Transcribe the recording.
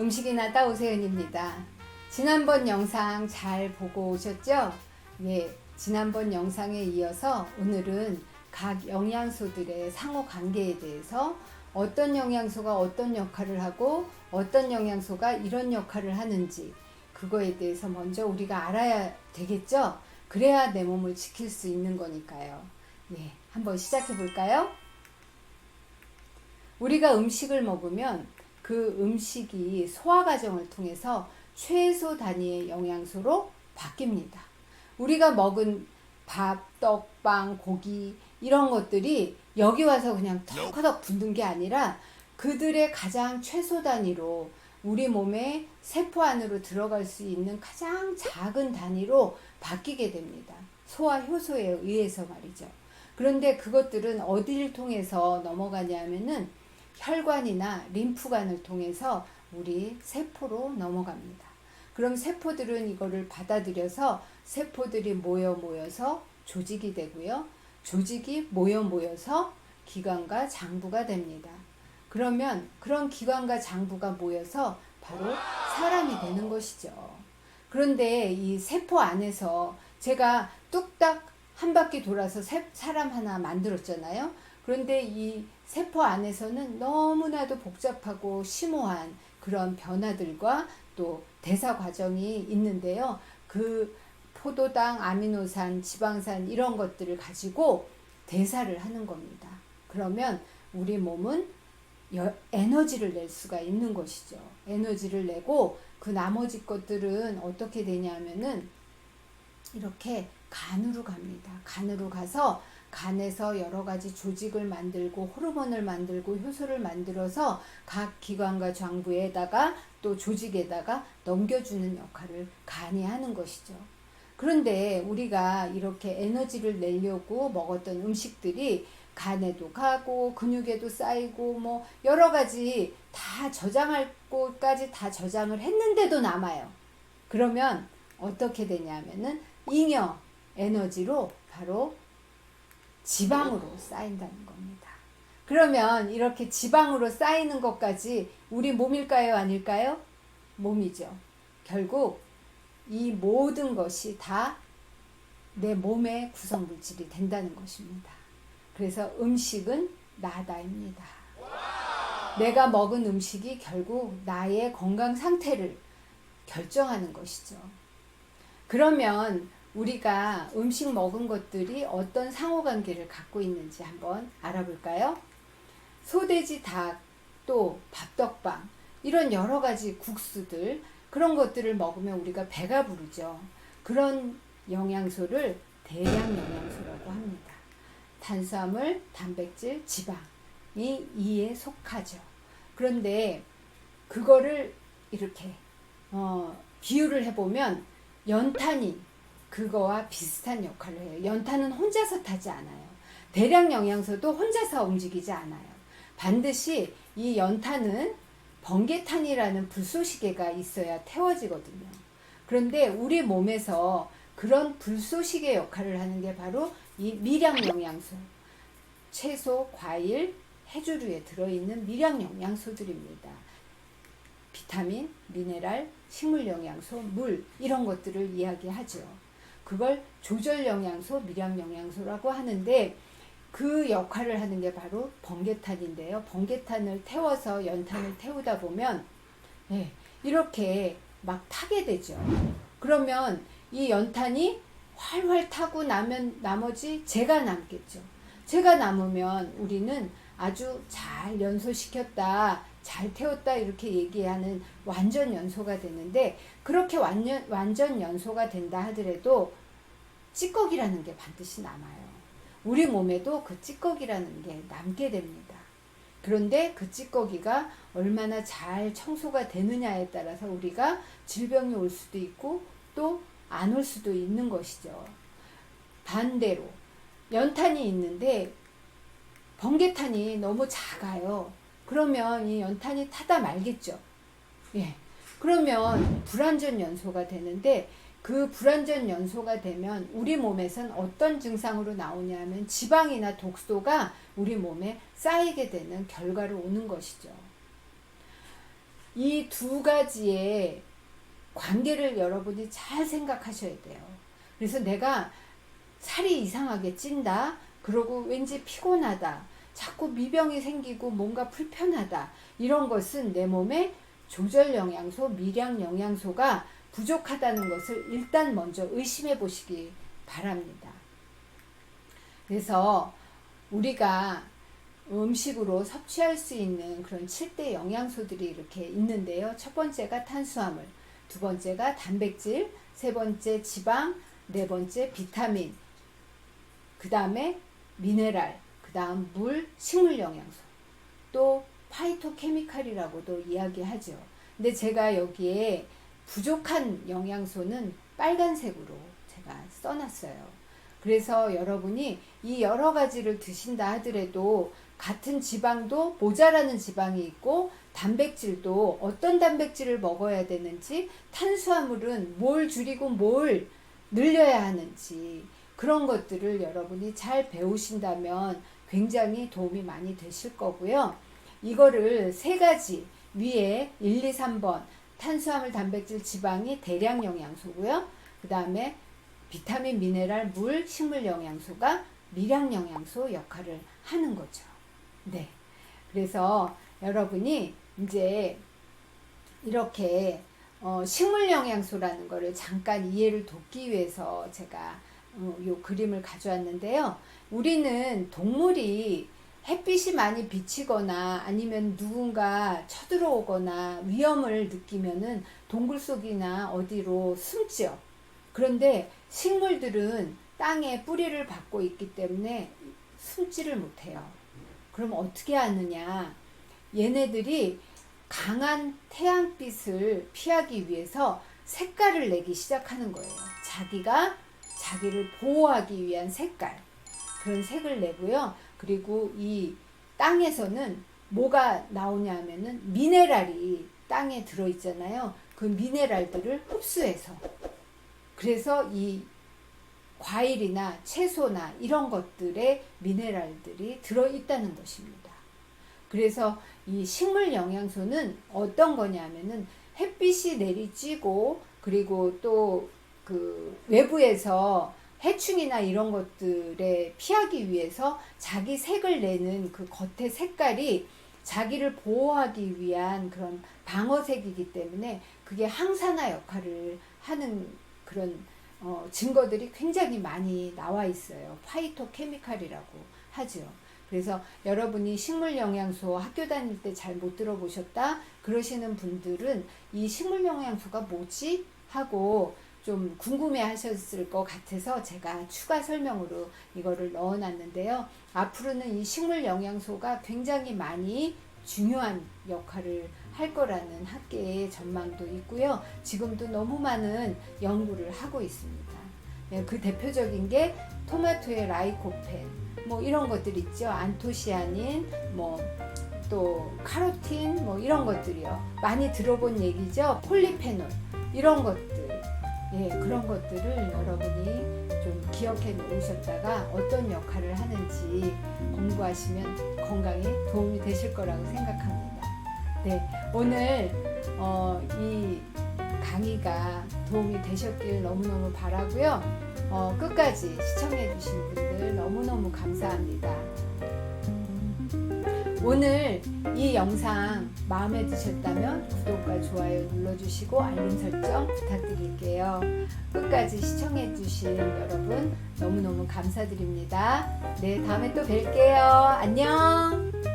음식이나 따오세은입니다. 지난번 영상 잘 보고 오셨죠? 네, 지난번 영상에 이어서 오늘은 각 영양소들의 상호 관계에 대해서 어떤 영양소가 어떤 역할을 하고 어떤 영양소가 이런 역할을 하는지 그거에 대해서 먼저 우리가 알아야 되겠죠? 그래야 내 몸을 지킬 수 있는 거니까요. 네, 한번 시작해 볼까요? 우리가 음식을 먹으면 그 음식이 소화 과정을 통해서 최소 단위의 영양소로 바뀝니다. 우리가 먹은 밥, 떡, 빵, 고기 이런 것들이 여기 와서 그냥 턱하덕 붙는 게 아니라 그들의 가장 최소 단위로 우리 몸의 세포 안으로 들어갈 수 있는 가장 작은 단위로 바뀌게 됩니다. 소화 효소에 의해서 말이죠. 그런데 그것들은 어디를 통해서 넘어가냐면은 혈관이나 림프관을 통해서 우리 세포로 넘어갑니다. 그럼 세포들은 이거를 받아들여서 세포들이 모여 모여서 조직이 되고요. 조직이 모여 모여서 기관과 장부가 됩니다. 그러면 그런 기관과 장부가 모여서 바로 사람이 되는 것이죠. 그런데 이 세포 안에서 제가 뚝딱 한 바퀴 돌아서 세- 사람 하나 만들었잖아요. 그런데 이 세포 안에서는 너무나도 복잡하고 심오한 그런 변화들과 또 대사 과정이 있는데요. 그 포도당, 아미노산, 지방산 이런 것들을 가지고 대사를 하는 겁니다. 그러면 우리 몸은 여- 에너지를 낼 수가 있는 것이죠. 에너지를 내고 그 나머지 것들은 어떻게 되냐면은 이렇게 간으로 갑니다. 간으로 가서 간에서 여러 가지 조직을 만들고 호르몬을 만들고 효소를 만들어서 각 기관과 장부에다가 또 조직에다가 넘겨주는 역할을 간이 하는 것이죠. 그런데 우리가 이렇게 에너지를 내려고 먹었던 음식들이 간에도 가고 근육에도 쌓이고 뭐 여러 가지 다 저장할 곳까지 다 저장을 했는데도 남아요. 그러면 어떻게 되냐면은 잉여 에너지로 바로 지방으로 쌓인다는 겁니다. 그러면 이렇게 지방으로 쌓이는 것까지 우리 몸일까요? 아닐까요? 몸이죠. 결국 이 모든 것이 다 내 몸의 구성 물질이 된다는 것입니다. 그래서 음식은 나다입니다. 내가 먹은 음식이 결국 나의 건강 상태를 결정하는 것이죠. 그러면 우리가 음식 먹은 것들이 어떤 상호관계를 갖고 있는지 한번 알아볼까요? 소돼지 닭, 또 밥떡빵, 이런 여러 가지 국수들, 그런 것들을 먹으면 우리가 배가 부르죠. 그런 영양소를 대량 영양소라고 합니다. 탄수화물, 단백질, 지방이 이에 속하죠. 그런데 그거를 이렇게 어, 비유를 해보면 연탄이 그거와 비슷한 역할을 해요. 연탄은 혼자서 타지 않아요. 대량 영양소도 혼자서 움직이지 않아요. 반드시 이 연탄은 번개탄이라는 불쏘시개가 있어야 태워지거든요. 그런데 우리 몸에서 그런 불쏘시개 역할을 하는 게 바로 이 미량 영양소, 채소, 과일, 해조류에 들어있는 미량 영양소들입니다. 비타민, 미네랄, 식물 영양소, 물 이런 것들을 이야기하죠. 그걸 조절 영양소, 미량 영양소라고 하는데 그 역할을 하는 게 바로 번개탄인데요. 번개탄을 태워서 연탄을 태우다 보면 네, 이렇게 막 타게 되죠. 그러면 이 연탄이 활활 타고 나면 나머지 재가 남겠죠. 재가 남으면 우리는 아주 잘 연소시켰다, 잘 태웠다 이렇게 얘기하는 완전 연소가 되는데 그렇게 완전 완전 연소가 된다 하더라도 찌꺼기라는 게 반드시 남아요. 우리 몸에도 그 찌꺼기라는 게 남게 됩니다. 그런데 그 찌꺼기가 얼마나 잘 청소가 되느냐에 따라서 우리가 질병이 올 수도 있고 또 안 올 수도 있는 것이죠. 반대로 연탄이 있는데 번개탄이 너무 작아요. 그러면 이 연탄이 타다 말겠죠. 예. 그러면 불완전 연소가 되는데 그 불완전 연소가 되면 우리 몸에선 어떤 증상으로 나오냐면 지방이나 독소가 우리 몸에 쌓이게 되는 결과로 오는 것이죠. 이 두 가지의 관계를 여러분이 잘 생각하셔야 돼요. 그래서 내가 살이 이상하게 찐다. 그러고 왠지 피곤하다. 자꾸 미병이 생기고 뭔가 불편하다. 이런 것은 내 몸에 조절 영양소, 미량 영양소가 부족하다는 것을 일단 먼저 의심해 보시기 바랍니다. 그래서 우리가 음식으로 섭취할 수 있는 그런 7대 영양소들이 이렇게 있는데요. 첫 번째가 탄수화물, 두 번째가 단백질, 세 번째 지방, 네 번째 비타민, 그 다음에 미네랄, 그 다음 물, 식물 영양소, 또 파이토케미칼이라고도 이야기하죠. 근데 제가 여기에 부족한 영양소는 빨간색으로 제가 써놨어요. 그래서 여러분이 이 여러 가지를 드신다 하더라도 같은 지방도 모자라는 지방이 있고 단백질도 어떤 단백질을 먹어야 되는지 탄수화물은 뭘 줄이고 뭘 늘려야 하는지 그런 것들을 여러분이 잘 배우신다면 굉장히 도움이 많이 되실 거고요. 이거를 세 가지 위에 1, 2, 3번 탄수화물, 단백질, 지방이 대량 영양소고요. 그 다음에 비타민, 미네랄, 물, 식물 영양소가 미량 영양소 역할을 하는 거죠. 네. 그래서 여러분이 이제 이렇게 어, 식물 영양소라는 거를 잠깐 이해를 돕기 위해서 제가 어, 요 그림을 가져왔는데요. 우리는 동물이 햇빛이 많이 비치거나 아니면 누군가 쳐들어오거나 위험을 느끼면은 동굴 속이나 어디로 숨죠. 그런데 식물들은 땅에 뿌리를 받고 있기 때문에 숨지를 못해요. 그럼 어떻게 하느냐? 얘네들이 강한 태양빛을 피하기 위해서 색깔을 내기 시작하는 거예요. 자기가 자기를 보호하기 위한 색깔. 그런 색을 내고요. 그리고 이 땅에서는 뭐가 나오냐 하면은 미네랄이 땅에 들어있잖아요. 그 미네랄들을 흡수해서. 그래서 이 과일이나 채소나 이런 것들에 미네랄들이 들어있다는 것입니다. 그래서 이 식물 영양소는 어떤 거냐면은 햇빛이 내리쬐고 그리고 또 그 외부에서 해충이나 이런 것들에 피하기 위해서 자기 색을 내는 그 겉의 색깔이 자기를 보호하기 위한 그런 방어색이기 때문에 그게 항산화 역할을 하는 그런 어, 증거들이 굉장히 많이 나와 있어요. 파이토 케미칼이라고 하죠. 그래서 여러분이 식물 영양소 학교 다닐 때 잘 못 들어보셨다 그러시는 분들은 이 식물 영양소가 뭐지 하고 좀 궁금해 하셨을 것 같아서 제가 추가 설명으로 이거를 넣어 놨는데요. 앞으로는 이 식물 영양소가 굉장히 많이 중요한 역할을 할 거라는 학계의 전망도 있고요. 지금도 너무 많은 연구를 하고 있습니다. 예, 그 대표적인 게 토마토의 라이코펜, 뭐 이런 것들 있죠. 안토시아닌, 뭐 또 카로틴, 뭐 이런 것들이요. 많이 들어본 얘기죠. 폴리페놀 이런 것들, 예, 그런 것들을 여러분이 좀 기억해 놓으셨다가 어떤 역할을 하는지 공부하시면 건강에 도움이 되실 거라고 생각합니다. 네, 오늘 어, 이 강의가 도움이 되셨길 너무너무 바라고요. 어, 끝까지 시청해 주신 분들 너무너무 감사합니다. 오늘 이 영상 마음에 드셨다면 구독과 좋아요 눌러주시고 알림 설정 부탁드릴게요. 끝까지 시청해 주신 여러분 너무너무 감사드립니다. 네, 다음에 또 뵐게요. 안녕!